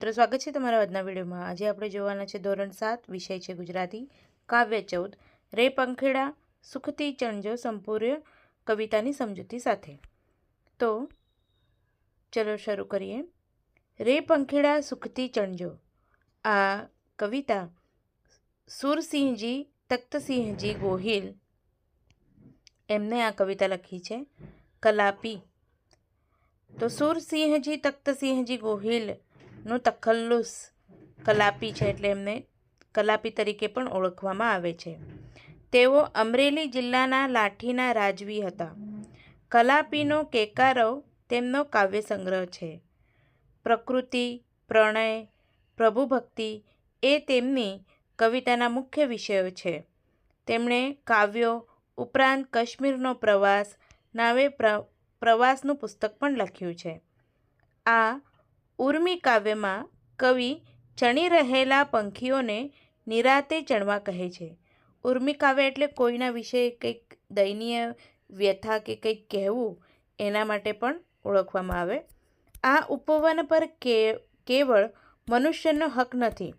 મિત્રો સ્વાગત છે તમારા આજના વિડીયોમાં. આજે આપણે જોવાના છે ધોરણ સાત, વિષય છે ગુજરાતી. કાવ્ય ચૌદ, રે પંખેડા, સુખથી ચણજો સંપૂર્ણ કવિતાની સમજૂતી સાથે. તો ચલો શરૂ કરીએ. રે પંખેડા, સુખથી ચણજો. આ કવિતા સુરસિંહજી, તખ્તસિંહજી ગોહિલ એમને આ કવિતા લખી છે. કલાપી. તો સુરસિંહજી, તખ્તસિંહજી ગોહિલનો તખલ્લુસ કલાપી છે એટલે એમને કલાપી તરીકે પણ ઓળખવામાં આવે છે. તેઓ અમરેલી જિલ્લાના લાઠીના રાજવી હતા. કલાપીનો કેકારવ તેમનો કાવ્ય સંગ્રહ છે. પ્રકૃતિ, પ્રણય, પ્રભુભક્તિ એ તેમની કવિતાના મુખ્ય વિષયો છે. તેમણે કાવ્યો, ઉપરાંત કાશ્મીરનો પ્રવાસ નાવે પ્ર, પ્રવાસનું પુસ્તક પણ લખ્યું છે. આ ઉર્મી કાવ્યમાં કવિ ચણી રહેલા પંખીઓને નિરાતે ચણવા કહે છે. ઉર્મી કાવ્ય એટલે કોઈના વિશે કંઈક દયનીય વ્યથા કે કંઈક કહેવું એના માટે પણ ઓળખવામાં આવે. આ ઉપવન પર કે, કેવળ મનુષ્યનો હક નથી.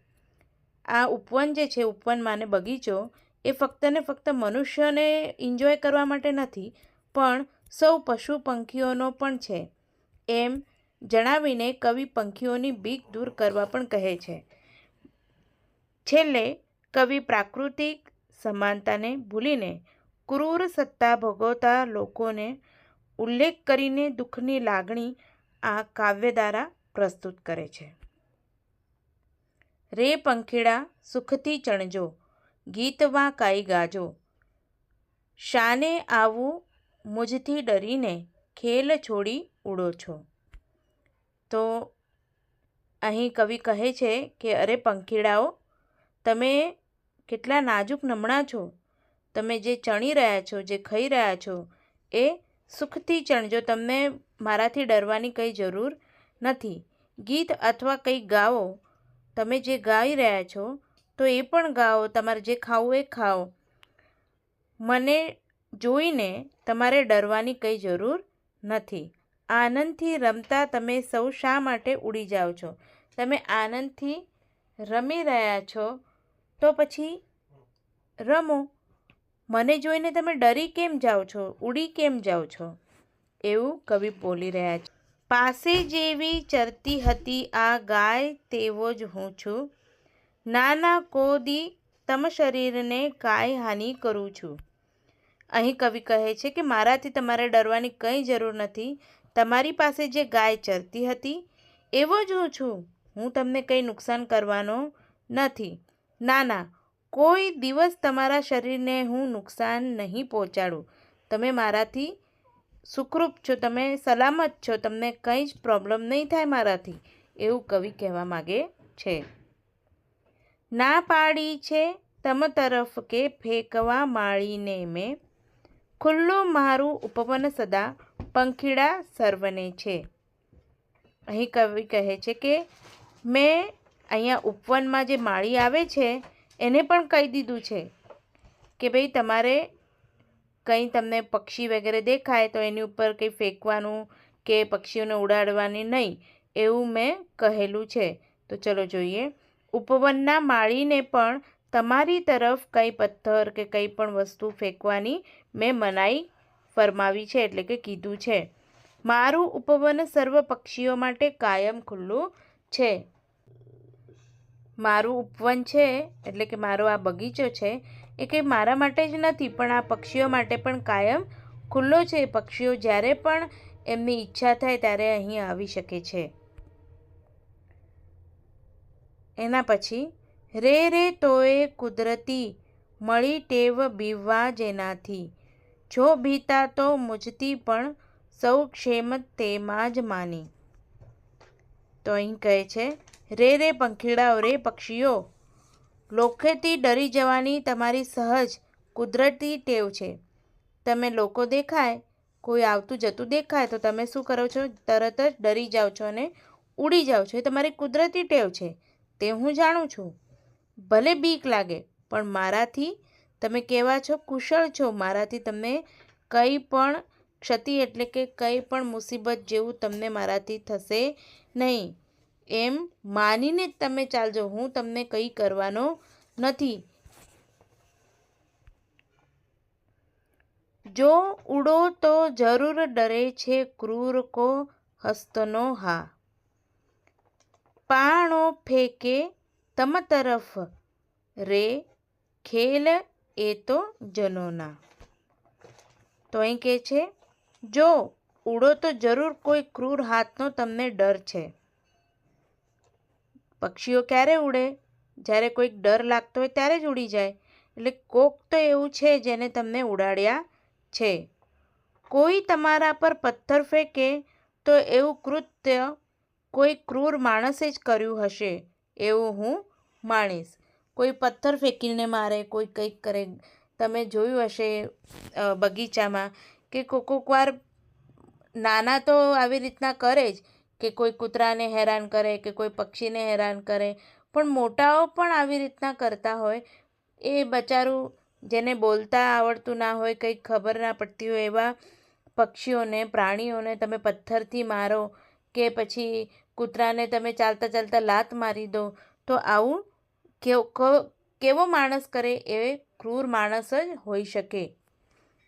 આ ઉપવન જે છે, ઉપવન માને બગીચો, એ ફક્ત ને ફક્ત મનુષ્યને એન્જોય કરવા માટે નથી, પણ સૌ પશુ પંખીઓનો પણ છે. એમ જણાવીને કવિ પંખીઓની બીક દૂર કરવા પણ કહે છે. છેલ્લે કવિ પ્રાકૃતિક સમાનતાને ભૂલીને ક્રૂર સત્તા ભોગવતા લોકોને ઉલ્લેખ કરીને દુઃખની લાગણી આ કાવ્ય દ્વારા પ્રસ્તુત કરે છે. રે પંખીડા, સુખથી ચણજો ગીતમાં કાઈ ગાજો, શાને આવું મુજથી ડરીને ખેલ છોડી ઉડો છો. તો અહીં કવિ કહે છે કે, અરે પંખીડાઓ, તમે કેટલા નાજુક નમણા છો. તમે જે ચણી રહ્યા છો, જે ખાઈ રહ્યા છો, એ સુખથી ચણજો તમને મારાથી ડરવાની કંઈ જરૂર નથી, ગીત અથવા કંઈ ગાઓ તમે જે ગાઈ રહ્યા છો, તો એ પણ ગાઓ. તમારે જે ખાવું એ ખાઓ. મને જોઈને તમારે ડરવાની કંઈ જરૂર નથી. આનંદથી રમતા તમે સૌ શા માટે ઉડી જાઓ છો? તમે આનંદથી રમી રહ્યા છો તો પછી રમો. મને જોઈને તમે ડરી કેમ જાઓ છો? ઉડી કેમ જાઓ છો? એવું કવિ બોલી રહ્યા છે. પાસે જેવી ચરતી હતી આ ગાય તેવો જ હું છું. નાના કોદી તમ શરીરને કાંઈ હાનિ કરું છું. અહીં કવિ કહે છે કે મારાથી તમારે ડરવાની કંઈ જરૂર નથી. તમારી પાસે જે ગાય ચરતી હતી, એવો જ હું છું. હું તમને કંઈ નુકસાન કરવાનો નથી. ના ના, કોઈ દિવસ તમારા શરીરને હું નુકસાન નહીં પહોંચાડું. તમે મારાથી સુખરૂપ છો, તમે સલામત છો, તમને કંઈ જ પ્રોબ્લેમ નહીં થાય મારાથી, એવું કવિ કહેવા માગે છે. ના પાડી છે, તમ તરફ કે ફેંકવા માળીને મેં ખુલ્લું મારું ઉપવન સદા પંખીડા સર્વને છે. અહીં કવિ કહે છે કે, મેં અહીંયા ઉપવનમાં જે માળી આવે છે, એને પણ કહી દીધું છે કે ભાઈ તમારે કંઈ તમને પક્ષી વગેરે દેખાય તો એની ઉપર કંઈ ફેંકવાનું કે પક્ષીઓને ઉડાડવાની નહીં, એવું મેં કહેલું છે. તો ચલો જોઈએ. ઉપવનના માળીને પણ તમારી તરફ કંઈ પથ્થર કે કંઈ પણ વસ્તુ ફેંકવાની મેં મનાઈ ફરમાવી છે, એટલે કે કીધું છે. મારું ઉપવન સર્વ પક્ષીઓ માટે કાયમ ખુલ્લું છે. મારું ઉપવન છે, એટલે કે મારો આ બગીચો છે, એ કંઈ મારા માટે જ નથી, પણ આ પક્ષીઓ માટે પણ કાયમ ખુલ્લો છે. પક્ષીઓ જ્યારે પણ એમની ઈચ્છા થાય ત્યારે અહીં આવી શકે છે. એના પછી રે રે તોય કુદરતી મળી ટેવ બીવવા જેનાથી. જો ભીતા તો મુજતી પણ સૌ ક્ષેમ તેમાં જ માની. તો અહીં કહે છે, રે રે પંખીડાઓ રે પક્ષીઓ, લોખેથી ડરી જવાની તમારી સહજ કુદરતી ટેવ છે. તમે લોકો દેખાય, કોઈ આવતું જતું દેખાય, તો તમે શું કરો છો? તરત જ ડરી જાઓ છો અને ઉડી જાઓ છો. એ તમારી કુદરતી ટેવ છે. તે હું જાણું છું. ભલે બીક લાગે, પણ મારાથી તમે કેવા છો, કુશળ છો, મારાથી તમને કંઈ પણ ક્ષતિ એટલે કે કંઈ પણ મુસીબત જેવું તમને મારાથી થશે નહીં. એમ માનીને જ તમે ચાલજો, હું તમને કંઈ કરવાનો નથી. જો ઉડો તો જરૂર ડરે છે ક્રૂર કો હસ્તનો હા. પાણો ફેંકે તમ તરફ રે ખેલ એ તો જનોના. તો અહીં કહે છે, જો ઉડો તો જરૂર કોઈ ક્રૂર હાથનો તમને ડર છે. પક્ષીઓ ક્યારે ઉડે? જ્યારે કોઈક ડર લાગતો હોય ત્યારે જ ઉડી જાય. એટલે કોક તો એવું છે જેને તમને ઉડાડ્યા છે. કોઈ તમારા પર પથ્થર ફેંકે તો એવું કૃત્ય કોઈ ક્રૂર માણસે જ કર્યું હશે. એવું હું માનીશ કોઈ પથ્થર ફેંકીને મારે, કોઈ કંઈક કરે. તમે જોયું હશે બગીચામાં કે કોકોક કોક વાર નાના તો આવી રીતના કરે જ કે કોઈ કૂતરાને હેરાન કરે, કે કોઈ પક્ષીને હેરાન કરે. પણ મોટાઓ પણ આવી રીતના કરતા હોય. એ બચારું જેને બોલતા આવડતું ના હોય, કંઈક ખબર ના પડતી હોય એવા પક્ષીઓને, પ્રાણીઓને તમે પથ્થરથી મારો કે પછી કૂતરાને તમે ચાલતા ચાલતા લાત મારી દો, તો આવું કેવો માણસ કરે એ ક્રૂર માણસ જ હોઈ શકે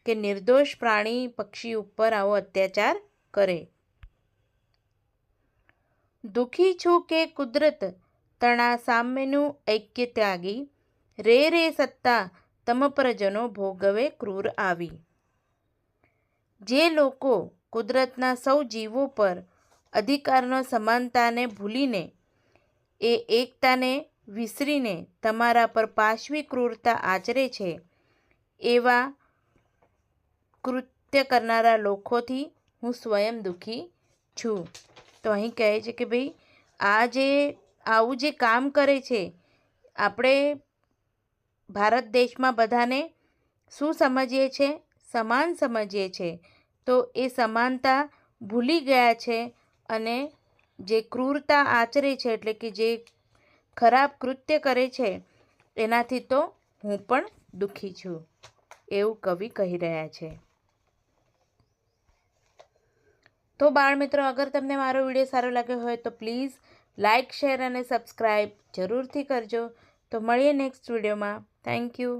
કે નિર્દોષ પ્રાણી પક્ષી ઉપર આવો અત્યાચાર કરે. દુઃખી છું કે કુદરત? તણા સામ્યનું ઐક્ય ત્યાગી. રે રે સત્તા, તમ પ્રજનો ભોગવે ક્રૂર આવી. જે લોકો કુદરતના સૌ જીવો પર અધિકારનો સમાનતાને ભૂલીને એ એકતાને વિસરીને તમારા પર પાશવી ક્રૂરતા આચરે છે, એવા કૃત્ય કરનારા લોકોથી હું સ્વયં દુઃખી છું. તો અહીં કહે છે કે ભાઈ, આ જે, આવું જે કામ કરે છે, આપણે ભારત દેશમાં બધાને શું સમજીએ છે? સમાન સમજીએ છીએ તો એ સમાનતા ભૂલી ગયા છે અને જે ક્રૂરતા આચરે છે, એટલે કે જે ખરાબ કૃત્ય કરે છે, એનાથી તો હું પણ દુઃખી છું, એવું કવિ કહી રહ્યા છે. તો બાળમિત્રો અગર તમને મારો વીડિયો સારો લાગ્યો હોય તો પ્લીઝ લાઇક શેર અને સબસ્ક્રાઈબ જરૂરથી કરજો. તો મળીએ નેક્સ્ટ વિડીયોમાં. Thank you.